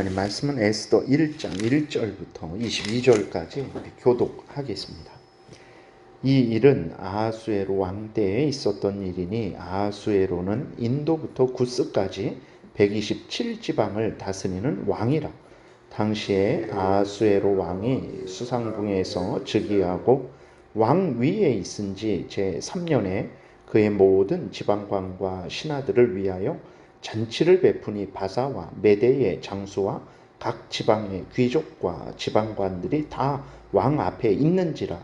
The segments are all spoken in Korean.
하나님 말씀은 에스더 1장 1절부터 22절까지 교독하겠습니다. 이 일은 아하수에로 왕 때에 있었던 일이니 아하수에로는 인도부터 구스까지 127지방을 다스리는 왕이라. 당시에 아하수에로 왕이 수상궁에서 즉위하고 왕 위에 있은 지 제3년에 그의 모든 지방관과 신하들을 위하여 잔치를 베푸니 바사와 메대의 장수와 각 지방의 귀족과 지방관들이 다 왕 앞에 있는지라.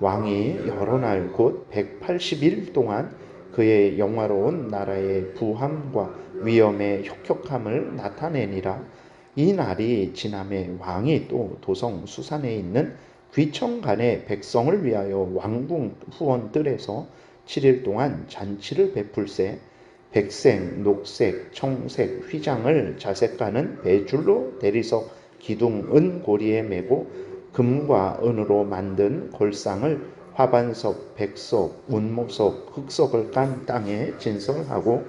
왕이 여러 날 곧 180일 동안 그의 영화로운 나라의 부함과 위엄의 혁혁함을 나타내니라. 이 날이 지남에 왕이 또 도성 수산에 있는 귀청간의 백성을 위하여 왕궁 후원들에서 7일 동안 잔치를 베풀세 백색, 녹색, 청색 휘장을 자색하는 배줄로 대리석 기둥 은 고리에 메고 금과 은으로 만든 골상을 화반석, 백석, 운목석, 흑석을 깐 땅에 진설하고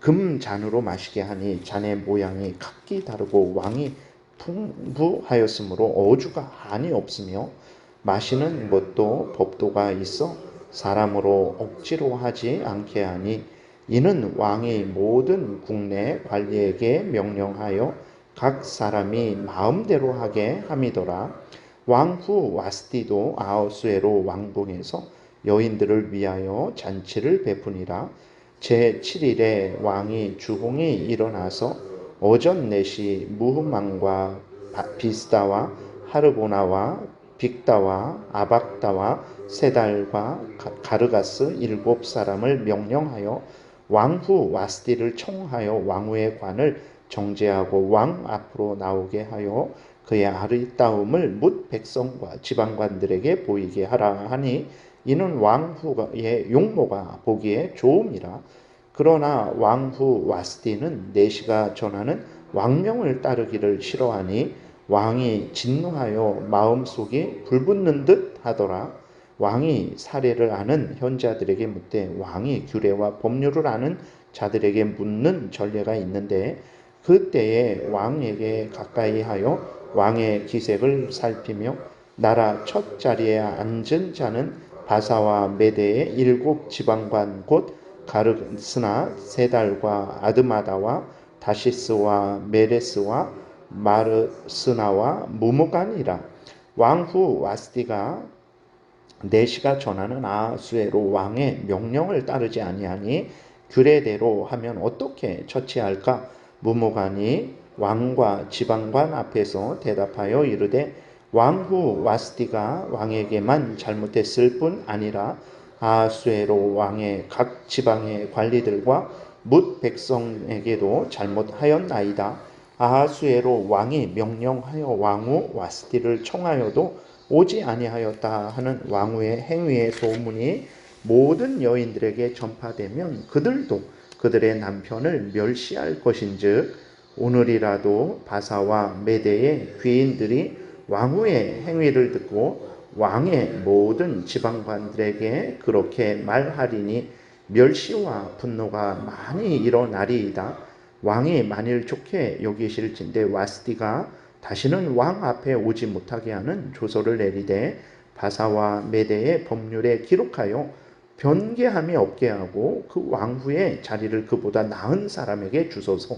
금 잔으로 마시게 하니 잔의 모양이 각기 다르고 왕이 풍부하였으므로 어주가 한이 없으며 마시는 것도 법도가 있어 사람으로 억지로 하지 않게 하니 이는 왕이 모든 국내 관리에게 명령하여 각 사람이 마음대로 하게 함이더라. 왕후 와스티도 아우스에로 왕궁에서 여인들을 위하여 잔치를 베푸니라. 제7일에 왕이 주홍이 일어나서 오전 4시 무흐망과 비스다와 하르보나와 빅다와 아박다와 세달과 가르가스 일곱 사람을 명령하여 왕후 와스디를 청하여 왕후의 관을 정제하고 왕 앞으로 나오게 하여 그의 아리따움을 묻 백성과 지방관들에게 보이게 하라 하니 이는 왕후의 용모가 보기에 좋음이라. 그러나 왕후 와스디는 내시가 전하는 왕명을 따르기를 싫어하니 왕이 진노하여 마음속이 불붙는 듯 하더라 왕이 사례를 아는 현자들에게 묻되 왕이 규례와 법률을 아는 자들에게 묻는 전례가 있는데 그때에 왕에게 가까이 하여 왕의 기색을 살피며 나라 첫 자리에 앉은 자는 바사와 메대의 일곱 지방관 곧 가르스나 세달과 아드마다와 다시스와 메레스와 마르스나와 무무간이라 왕후 와스디가 내시가 전하는 아수에로 왕의 명령을 따르지 아니하니 규례대로 하면 어떻게 처치할까? 무모간이 왕과 지방관 앞에서 대답하여 이르되 왕후 와스티가 왕에게만 잘못했을 뿐 아니라 아수에로 왕의 각 지방의 관리들과 뭇 백성에게도 잘못하였나이다. 아하수에로 왕이 명령하여 왕후 와스티를 청하여도 오지 아니하였다 하는 왕후의 행위의 소문이 모든 여인들에게 전파되면 그들도 그들의 남편을 멸시할 것인즉 오늘이라도 바사와 메대의 귀인들이 왕후의 행위를 듣고 왕의 모든 지방관들에게 그렇게 말하리니 멸시와 분노가 많이 일어나리이다. 왕이 만일 좋게 여기실진데 와스디가 다시는 왕 앞에 오지 못하게 하는 조서를 내리되 바사와 메대의 법률에 기록하여 변개함이 없게 하고 그 왕후의 자리를 그보다 나은 사람에게 주소서.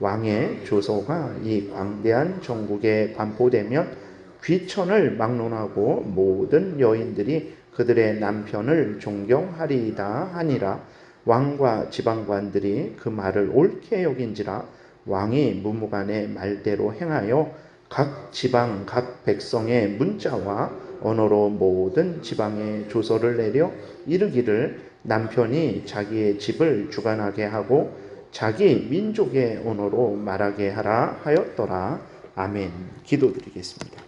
왕의 조서가 이 광대한 전국에 반포되면 귀천을 막론하고 모든 여인들이 그들의 남편을 존경하리이다 하니라. 왕과 지방관들이 그 말을 옳게 여긴지라 왕이 무무간의 말대로 행하여 각 지방 각 백성의 문자와 언어로 모든 지방에 조서를 내려 이르기를 남편이 자기의 집을 주관하게 하고 자기 민족의 언어로 말하게 하라 하였더라. 아멘. 기도드리겠습니다.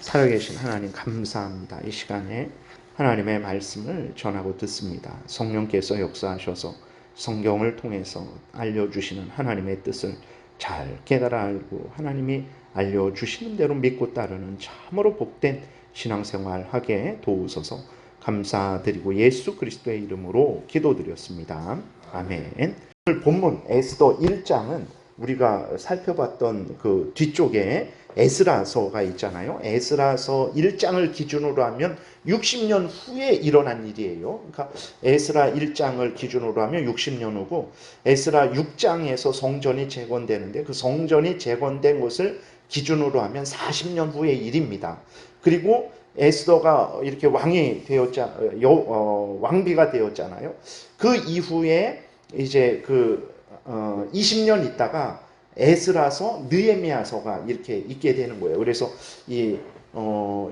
살아계신 하나님 감사합니다. 이 시간에 하나님의 말씀을 전하고 듣습니다. 성령께서 역사하셔서 성경을 통해서 알려주시는 하나님의 뜻을 잘 깨달아 알고 하나님이 알려주시는 대로 믿고 따르는 참으로 복된 신앙생활 하게 도우소서 감사드리고 예수 그리스도의 이름으로 기도드렸습니다. 아멘. 오늘 본문 에스더 1장은 우리가 살펴봤던 그 뒤쪽에 에스라서가 있잖아요. 에스라서 1장을 기준으로 하면 60년 후에 일어난 일이에요. 그러니까 에스라 1장을 기준으로 하면 60년 후고 에스라 6장에서 성전이 재건되는데 그 성전이 재건된 것을 기준으로 하면 40년 후의 일입니다. 그리고 에스더가 이렇게 왕이 되었자 여, 어, 왕비가 되었잖아요. 그 이후에 이제 그 어, 20년 있다가 에스라서 느헤미야서가 이렇게 있게 되는 거예요. 그래서 이 어,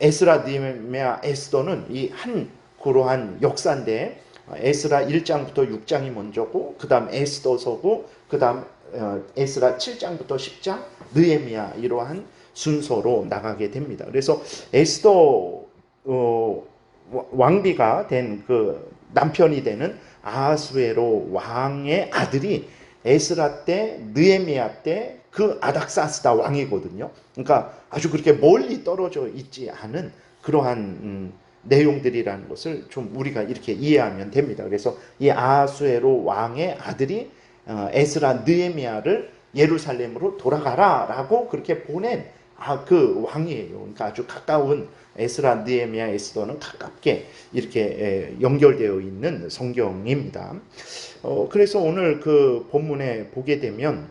에스라 느헤미야 에스더는 이 한 그러한 역사인데 에스라 1장부터 6장이 먼저고 그다음 에스더서고 그다음 어, 에스라 7장부터 10장 느헤미야 이러한 순서로 나가게 됩니다. 그래서 에스더 어, 왕비가 된 그 남편이 되는 아하수에로 왕의 아들이 에스라 때 느헤미야 때그 아닥사스다 왕이거든요. 그러니까 아주 그렇게 멀리 떨어져 있지 않은 그러한 음, 내용들이라는 것을 좀 우리가 이렇게 이해하면 됩니다. 그래서 이 아하수에로 왕의 아들이 어, 에스라 느헤미야를 예루살렘으로 돌아가라라고 그렇게 보낸 아, 그 왕이에요. 그러니까 아주 가까운 에스라 느헤미야 에스더는 가깝게 이렇게 연결되어 있는 성경입니다. 어, 그래서 오늘 그 본문에 보게 되면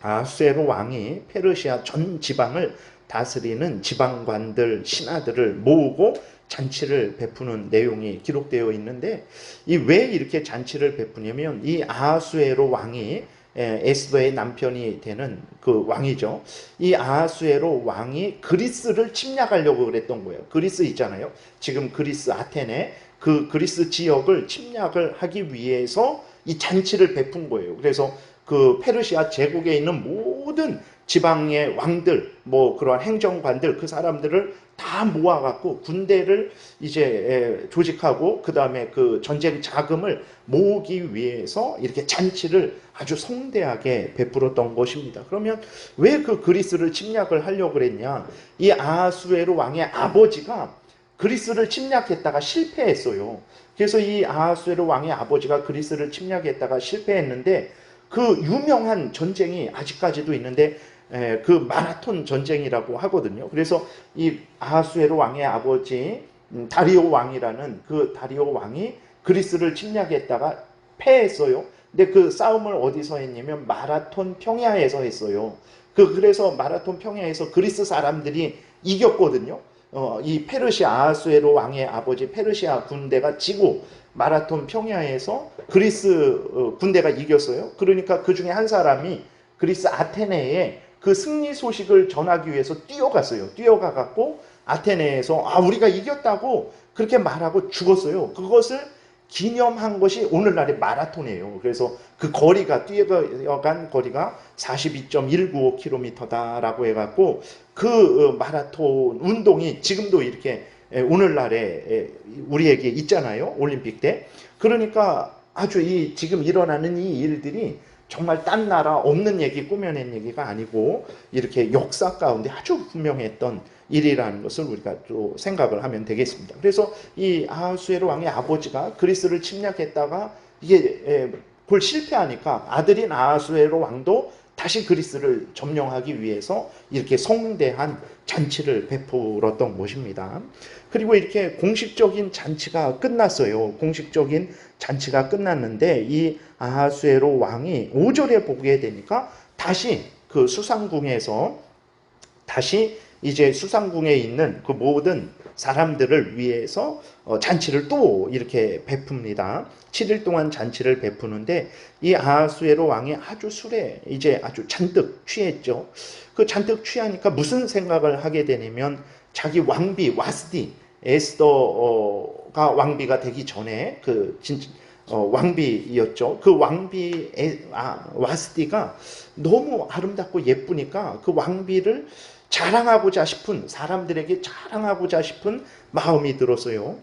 아수에로 왕이 페르시아 전 지방을 다스리는 지방관들 신하들을 모으고 잔치를 베푸는 내용이 기록되어 있는데 이 왜 이렇게 잔치를 베푸냐면 이 아하수에로 왕이 에스더의 남편이 되는 그 왕이죠. 이 아하수에로 왕이 그리스를 침략하려고 그랬던 거예요. 그리스 있잖아요. 지금 그리스 아테네 그 그리스 지역을 침략을 하기 위해서 이 잔치를 베푼 거예요. 그래서 그 페르시아 제국에 있는 모든 지방의 왕들, 뭐 그러한 행정관들, 그 사람들을 다 모아갖고 군대를 이제 조직하고 그 다음에 그 전쟁 자금을 모으기 위해서 이렇게 잔치를 아주 성대하게 베풀었던 것입니다. 그러면 왜 그 그리스를 침략을 하려고 그랬냐? 이 아하수에로 왕의 아버지가 그리스를 침략했다가 실패했어요. 그래서 이 아하수에로 왕의 아버지가 그리스를 침략했다가 실패했는데 그 유명한 전쟁이 아직까지도 있는데 에, 그 마라톤 전쟁이라고 하거든요. 그래서 이 아하수에로 왕의 아버지 음, 다리오 왕이라는 그 다리오 왕이 그리스를 침략했다가 패했어요. 근데 그 싸움을 어디서 했냐면 마라톤 평야에서 했어요. 그 그래서 마라톤 평야에서 그리스 사람들이 이겼거든요. 어, 이 페르시아 아하수에로 왕의 아버지 페르시아 군대가 지고 마라톤 평야에서 그리스 어, 군대가 이겼어요. 그러니까 그 중에 한 사람이 그리스 아테네에 그 승리 소식을 전하기 위해서 뛰어갔어요. 뛰어가 갖고 아테네에서 아 우리가 이겼다고 그렇게 말하고 죽었어요. 그것을 기념한 것이 오늘날의 마라톤이에요. 그래서 그 거리가 뛰어간 거리가 42.195km다라고 해갖고 그 어, 마라톤 운동이 지금도 이렇게 오늘날에 우리에게 있잖아요. 올림픽 때. 그러니까 아주 이 지금 일어나는 이 일들이 정말 딴 나라 없는 얘기 꾸며낸 얘기가 아니고 이렇게 역사 가운데 아주 분명했던 일이라는 것을 우리가 또 생각을 하면 되겠습니다. 그래서 이 아하수에로 왕의 아버지가 그리스를 침략했다가 이게 그걸 실패하니까 아들인 아하수에로 왕도 다시 그리스를 점령하기 위해서 이렇게 성대한 잔치를 베풀었던 것입니다. 그리고 이렇게 공식적인 잔치가 끝났어요. 공식적인 잔치가 끝났는데 이 아하수에로 왕이 5절에 보게 되니까 다시 그 수상궁에서 다시 이제 수상궁에 있는 그 모든 사람들을 위해서 어, 잔치를 또 이렇게 베풉니다. 7일 동안 잔치를 베푸는데 이 아하수에로 왕이 아주 술에 이제 아주 잔뜩 취했죠. 그 잔뜩 취하니까 무슨 생각을 하게 되냐면 자기 왕비 와스디 에스더가 왕비가 되기 전에 그 진, 어, 왕비였죠. 그 왕비 에, 아, 와스디가 너무 아름답고 예쁘니까 그 왕비를 자랑하고자 싶은 사람들에게 자랑하고자 싶은 마음이 들었어요.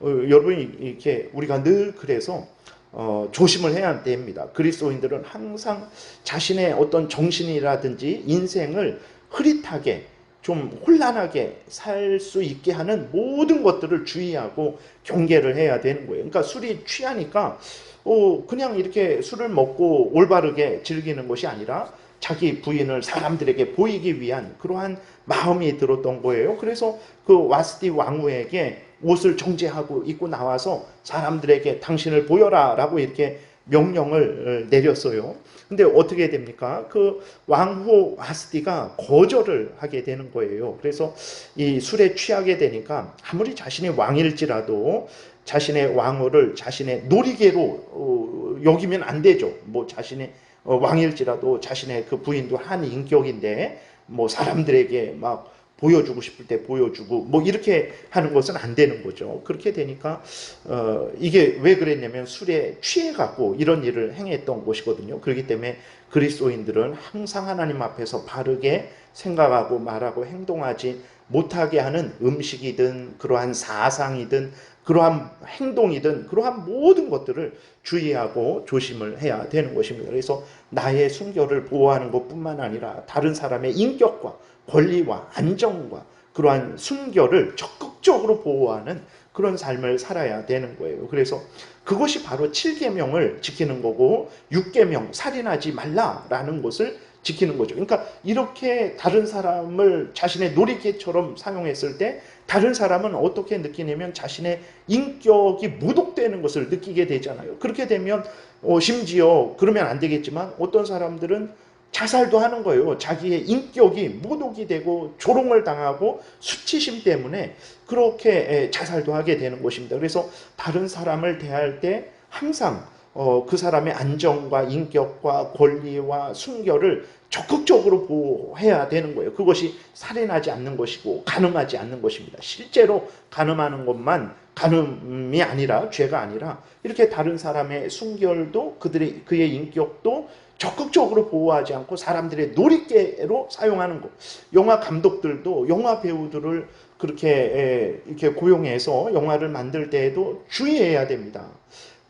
어, 여러분이 이렇게 우리가 늘 그래서 어, 조심을 해야 됩니다. 그리스도인들은 항상 자신의 어떤 정신이라든지 인생을 흐릿하게 좀 혼란하게 살 수 있게 하는 모든 것들을 주의하고 경계를 해야 되는 거예요. 그러니까 술이 취하니까 어 그냥 이렇게 술을 먹고 올바르게 즐기는 것이 아니라 자기 부인을 사람들에게 보이기 위한 그러한 마음이 들었던 거예요. 그래서 그 와스디 왕후에게 옷을 정제하고 입고 나와서 사람들에게 당신을 보여라 라고 이렇게 명령을 내렸어요. 근데 어떻게 됩니까? 그 왕후 와스디가 거절을 하게 되는 거예요. 그래서 이 술에 취하게 되니까 아무리 자신이 왕일지라도 자신의 왕후를 자신의 놀이개로 어, 여기면 안 되죠. 뭐 자신의 어, 왕일지라도 자신의 그 부인도 한 인격인데 뭐 사람들에게 막 보여주고 싶을 때 보여주고 뭐 이렇게 하는 것은 안 되는 거죠. 그렇게 되니까 어 이게 왜 그랬냐면 술에 취해 갖고 이런 일을 행했던 것이거든요. 그렇기 때문에 그리스도인들은 항상 하나님 앞에서 바르게 생각하고 말하고 행동하지 못하게 하는 음식이든 그러한 사상이든 그러한 행동이든 그러한 모든 것들을 주의하고 조심을 해야 되는 것입니다. 그래서 나의 순결을 보호하는 것뿐만 아니라 다른 사람의 인격과 권리와 안정과 그러한 순결을 적극적으로 보호하는 그런 삶을 살아야 되는 거예요. 그래서 그것이 바로 7계명을 지키는 거고 6계명 살인하지 말라라는 것을 지키는 거죠. 그러니까 이렇게 다른 사람을 자신의 놀이개처럼 사용했을 때 다른 사람은 어떻게 느끼냐면 자신의 인격이 모독되는 것을 느끼게 되잖아요. 그렇게 되면 어, 심지어 그러면 안 되겠지만 어떤 사람들은 자살도 하는 거예요. 자기의 인격이 모독이 되고 조롱을 당하고 수치심 때문에 그렇게 자살도 하게 되는 것입니다. 그래서 다른 사람을 대할 때 항상 어, 그 사람의 안정과 인격과 권리와 순결을 적극적으로 보호해야 되는 거예요. 그것이 살인하지 않는 것이고 가늠하지 않는 것입니다. 실제로 가늠하는 것만 가늠이 아니라 죄가 아니라 이렇게 다른 사람의 순결도 그들의 그의 인격도 적극적으로 보호하지 않고 사람들의 놀이개로 사용하는 것. 영화 감독들도 영화 배우들을 그렇게 이렇게 고용해서 영화를 만들 때에도 주의해야 됩니다.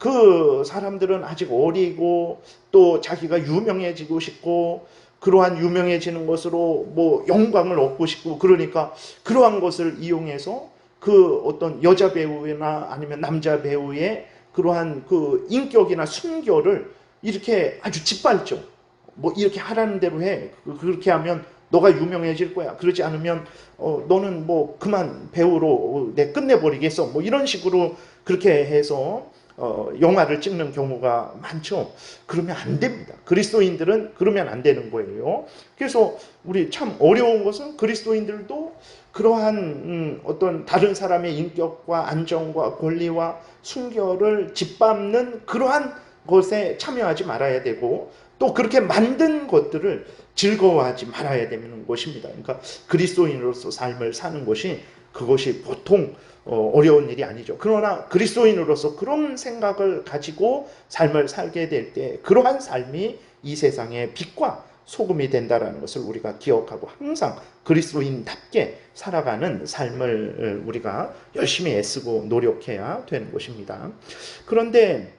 그 사람들은 아직 어리고 또 자기가 유명해지고 싶고 그러한 유명해지는 것으로 뭐 영광을 얻고 싶고 그러니까 그러한 것을 이용해서 그 어떤 여자 배우나 아니면 남자 배우의 그러한 그 인격이나 순결을 이렇게 아주 짓밟죠. 뭐 이렇게 하라는 대로 해. 그, 그렇게 하면 너가 유명해질 거야. 그러지 않으면 어, 너는 뭐 그만 배우로 내 끝내버리겠어. 뭐 이런 식으로 그렇게 해서 어, 영화를 찍는 경우가 많죠. 그러면 안 됩니다. 그리스도인들은 그러면 안 되는 거예요. 그래서 우리 참 어려운 것은 그리스도인들도 그러한 음, 어떤 다른 사람의 인격과 안정과 권리와 순결을 짓밟는 그러한 것에 참여하지 말아야 되고 또 그렇게 만든 것들을 즐거워하지 말아야 되는 것입니다. 그러니까 그리스도인으로서 삶을 사는 것이 그것이 보통 어, 어려운 일이 아니죠. 그러나 그리스도인으로서 그런 생각을 가지고 삶을 살게 될 때 그러한 삶이 이 세상의 빛과 소금이 된다라는 것을 우리가 기억하고 항상 그리스도인답게 살아가는 삶을 우리가 열심히 애쓰고 노력해야 되는 것입니다. 그런데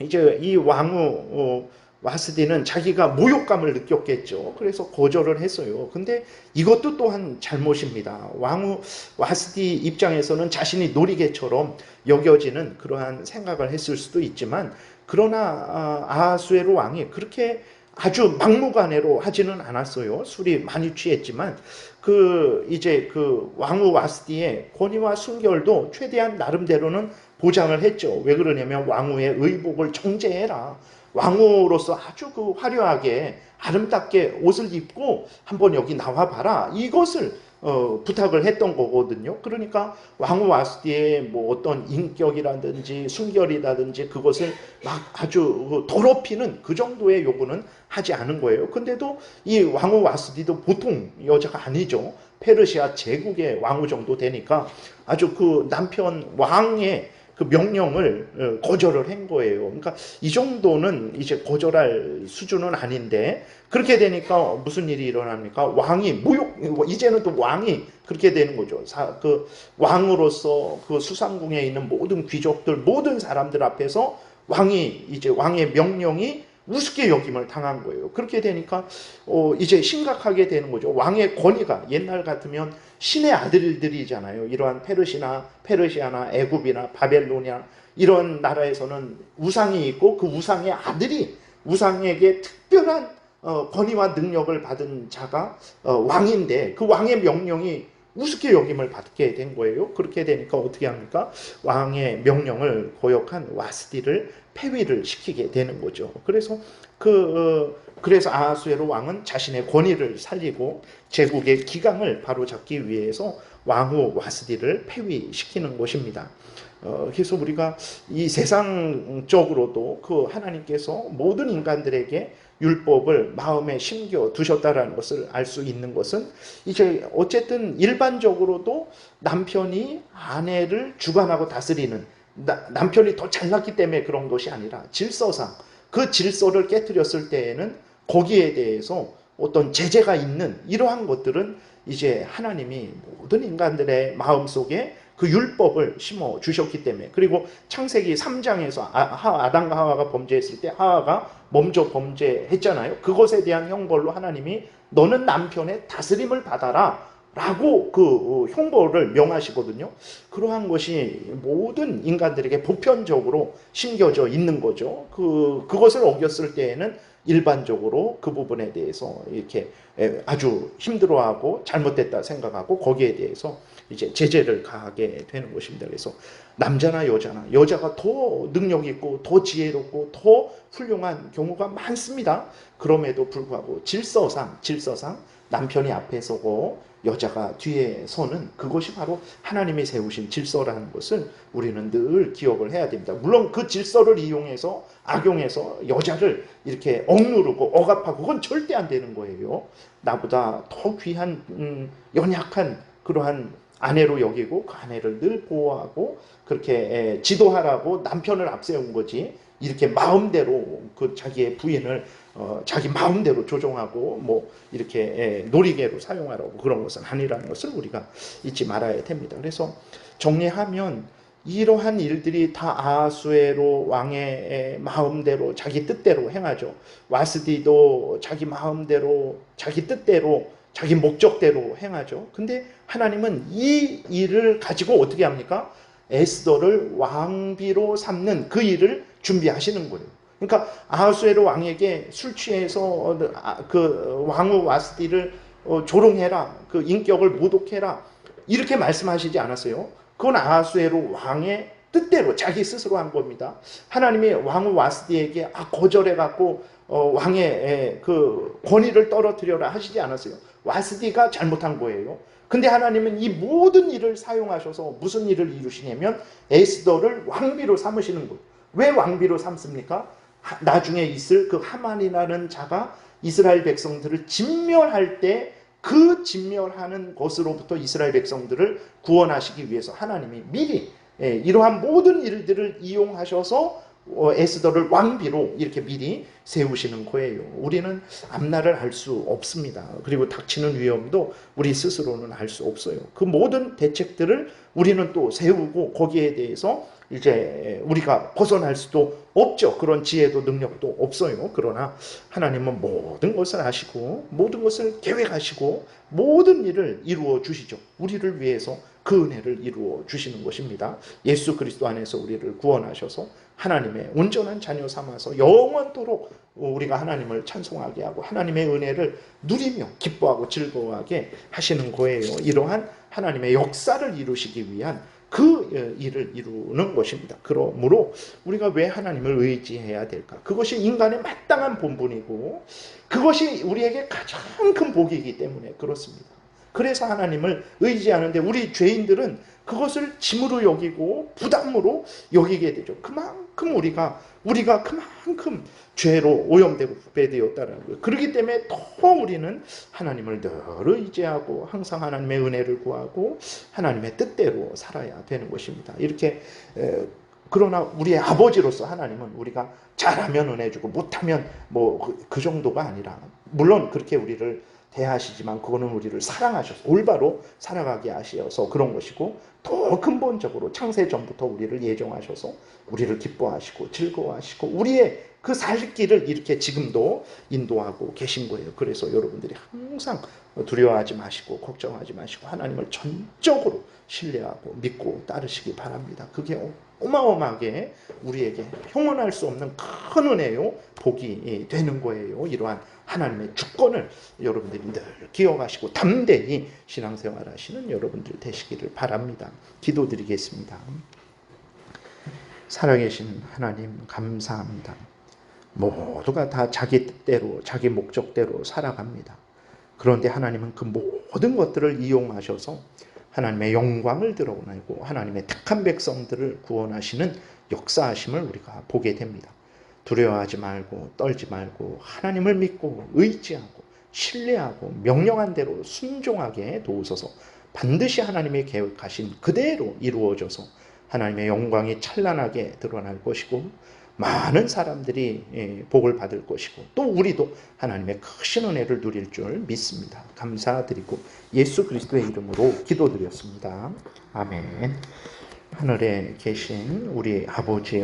이제 이 왕후 어, 와스디는 자기가 모욕감을 느꼈겠죠. 그래서 거절을 했어요. 근데 이것도 또한 잘못입니다. 왕후 와스디 입장에서는 자신이 놀이개처럼 여겨지는 그러한 생각을 했을 수도 있지만 그러나 아, 아하수에로 왕이 그렇게 아주 막무가내로 하지는 않았어요. 술이 많이 취했지만 그 이제 그 왕후 와스디의 권위와 순결도 최대한 나름대로는 보장을 했죠. 왜 그러냐면 왕후의 의복을 정제해라. 왕후로서 아주 그 화려하게 아름답게 옷을 입고 한번 여기 나와 봐라. 이것을 어, 부탁을 했던 거거든요. 그러니까 왕후 와스디의 뭐 어떤 인격이라든지 순결이라든지 그것을 막 아주 더럽히는 그 정도의 요구는 하지 않은 거예요. 근데도 이 왕후 와스디도 보통 여자가 아니죠. 페르시아 제국의 왕후 정도 되니까 아주 그 남편 왕의 그 명령을 어, 거절을 한 거예요. 그러니까 이 정도는 이제 거절할 수준은 아닌데 그렇게 되니까 무슨 일이 일어납니까? 왕이 무욕 이제는 또 왕이 그렇게 되는 거죠. 사, 그 왕으로서 그 수상궁에 있는 모든 귀족들 모든 사람들 앞에서 왕이 이제 왕의 명령이 우습게 여김을 당한 거예요. 그렇게 되니까 어 이제 심각하게 되는 거죠. 왕의 권위가 옛날 같으면 신의 아들들이잖아요. 이러한 페르시나 페르시아나 애굽이나 바벨로니아 이런 나라에서는 우상이 있고 그 우상의 아들이 우상에게 특별한 어, 권위와 능력을 받은 자가 어, 왕인데 그 왕의 명령이 우습게 여김을 받게 된 거예요. 그렇게 되니까 어떻게 합니까? 왕의 명령을 거역한 와스디를 폐위를 시키게 되는 거죠. 그래서 그 어, 그래서 아하수에로 왕은 자신의 권위를 살리고 제국의 기강을 바로잡기 위해서 왕후 와스디를 폐위시키는 것입니다. 어, 그래서 우리가 이 세상적으로도 그 하나님께서 모든 인간들에게 율법을 마음에 심겨 두셨다라는 것을 알 수 있는 것은 이제 어쨌든 일반적으로도 남편이 아내를 주관하고 다스리는 나, 남편이 더 잘났기 때문에 그런 것이 아니라 질서상 그 질서를 깨뜨렸을 때에는 거기에 대해서 어떤 제재가 있는 이러한 것들은 이제 하나님이 모든 인간들의 마음속에 그 율법을 심어 주셨기 때문에 그리고 창세기 3장에서 아, 아담과 하와가 범죄했을 때 하와가 먼저 범죄했잖아요. 그것에 대한 형벌로 하나님이 너는 남편의 다스림을 받아라 라고 그 어, 형벌을 명하시거든요. 그러한 것이 모든 인간들에게 보편적으로 심겨져 있는 거죠. 그, 그것을 어겼을 때에는 일반적으로 그 부분에 대해서 이렇게 아주 힘들어하고 잘못됐다 생각하고 거기에 대해서 이제 제재를 가하게 되는 것입니다. 그래서 남자나 여자나 여자가 더 능력 있고 더 지혜롭고 더 훌륭한 경우가 많습니다. 그럼에도 불구하고 질서상 질서상 남편이 앞에 서고 여자가 뒤에 서는 그것이 바로 하나님이 세우신 질서라는 것을 우리는 늘 기억을 해야 됩니다. 물론 그 질서를 이용해서 악용해서 여자를 이렇게 억누르고 억압하고 그건 절대 안 되는 거예요. 나보다 더 귀한 음, 연약한 그러한 아내로 여기고 그 아내를 늘 보호하고 그렇게 지도하라고 남편을 앞세운 거지 이렇게 마음대로 그 자기의 부인을 어, 자기 마음대로 조종하고 뭐 이렇게 놀이개로 사용하라고 그런 것은 아니라는 것을 우리가 잊지 말아야 됩니다. 그래서 정리하면 이러한 일들이 다 아하수에로 왕의 마음대로 자기 뜻대로 행하죠. 와스디도 자기 마음대로 자기 뜻대로 자기 목적대로 행하죠. 근데 하나님은 이 일을 가지고 어떻게 합니까? 에스더를 왕비로 삼는 그 일을 준비하시는 거예요. 그러니까 아하수에로 왕에게 술 취해서 아, 그 왕후 와스디를 어, 조롱해라. 그 인격을 모독해라. 이렇게 말씀하시지 않았어요. 그건 아하수에로 왕의 뜻대로 자기 스스로 한 겁니다. 하나님이 왕후 와스디에게 아, 거절해 갖고 어, 왕의 그 권위를 떨어뜨려라 하시지 않았어요. 와스디가 잘못한 거예요. 근데 하나님은 이 모든 일을 사용하셔서 무슨 일을 이루시냐면 에스더를 왕비로 삼으시는 거예요. 왜 왕비로 삼습니까? 나중에 있을 그 하만이라는 자가 이스라엘 백성들을 진멸할 때 그 진멸하는 것으로부터 이스라엘 백성들을 구원하시기 위해서 하나님이 미리 예, 이러한 모든 일들을 이용하셔서 어, 에스더를 왕비로 이렇게 미리 세우시는 거예요. 우리는 앞날을 알 수 없습니다. 그리고 닥치는 위험도 우리 스스로는 알 수 없어요. 그 모든 대책들을 우리는 또 세우고 거기에 대해서 이제 우리가 벗어날 수도 없죠. 그런 지혜도 능력도 없어요. 그러나 하나님은 모든 것을 아시고 모든 것을 계획하시고 모든 일을 이루어 주시죠. 우리를 위해서 그 은혜를 이루어 주시는 것입니다. 예수 그리스도 안에서 우리를 구원하셔서 하나님의 온전한 자녀 삼아서 영원토록 우리가 하나님을 찬송하게 하고 하나님의 은혜를 누리며 기뻐하고 즐거워하게 하시는 거예요. 이러한 하나님의 역사를 이루시기 위한 그 어, 일을 이루는 것입니다. 그러므로 우리가 왜 하나님을 의지해야 될까? 그것이 인간의 마땅한 본분이고 그것이 우리에게 가장 큰 복이기 때문에 그렇습니다. 그래서 하나님을 의지하는데 우리 죄인들은 그것을 짐으로 여기고 부담으로 여기게 되죠. 그만큼 우리가 우리가 그만큼 죄로 오염되고 부패되었다는 거예요. 그렇기 때문에 더 우리는 하나님을 늘 의지하고 항상 하나님의 은혜를 구하고 하나님의 뜻대로 살아야 되는 것입니다. 이렇게 그러나 우리의 아버지로서 하나님은 우리가 잘하면 은혜 주고 못하면 뭐그 그 정도가 아니라 물론 그렇게 우리를 대하시지만 그거는 우리를 사랑하셔서 올바로 살아가게 하셔서 그런 것이고 더 근본적으로 창세 전부터 우리를 예정하셔서 우리를 기뻐하시고 즐거워하시고 우리의 그 살 길을 이렇게 지금도 인도하고 계신 거예요. 그래서 여러분들이 항상 두려워하지 마시고 걱정하지 마시고 하나님을 전적으로 신뢰하고 믿고 따르시기 바랍니다. 그게 어마어마하게 우리에게 형언할 수 없는 큰 은혜요 복이 되는 거예요. 이러한 하나님의 주권을 여러분들이 늘 기억하시고 담대히 신앙생활 하시는 여러분들 되시기를 바랍니다. 기도드리겠습니다. 살아계신 하나님 감사합니다. 모두가 다 자기 뜻대로 자기 목적대로 살아갑니다. 그런데 하나님은 그 모든 것들을 이용하셔서 하나님의 영광을 드러내고 하나님의 택한 백성들을 구원하시는 역사하심을 우리가 보게 됩니다. 두려워하지 말고 떨지 말고 하나님을 믿고 의지하고 신뢰하고 명령한 대로 순종하게 도우소서 반드시 하나님의 계획하신 그대로 이루어져서 하나님의 영광이 찬란하게 드러날 것이고 많은 사람들이 예, 복을 받을 것이고 또 우리도 하나님의 크신 은혜를 누릴 줄 믿습니다. 감사드리고 예수 그리스도의 이름으로 기도드렸습니다. 아멘. 하늘에 계신 우리 아버지여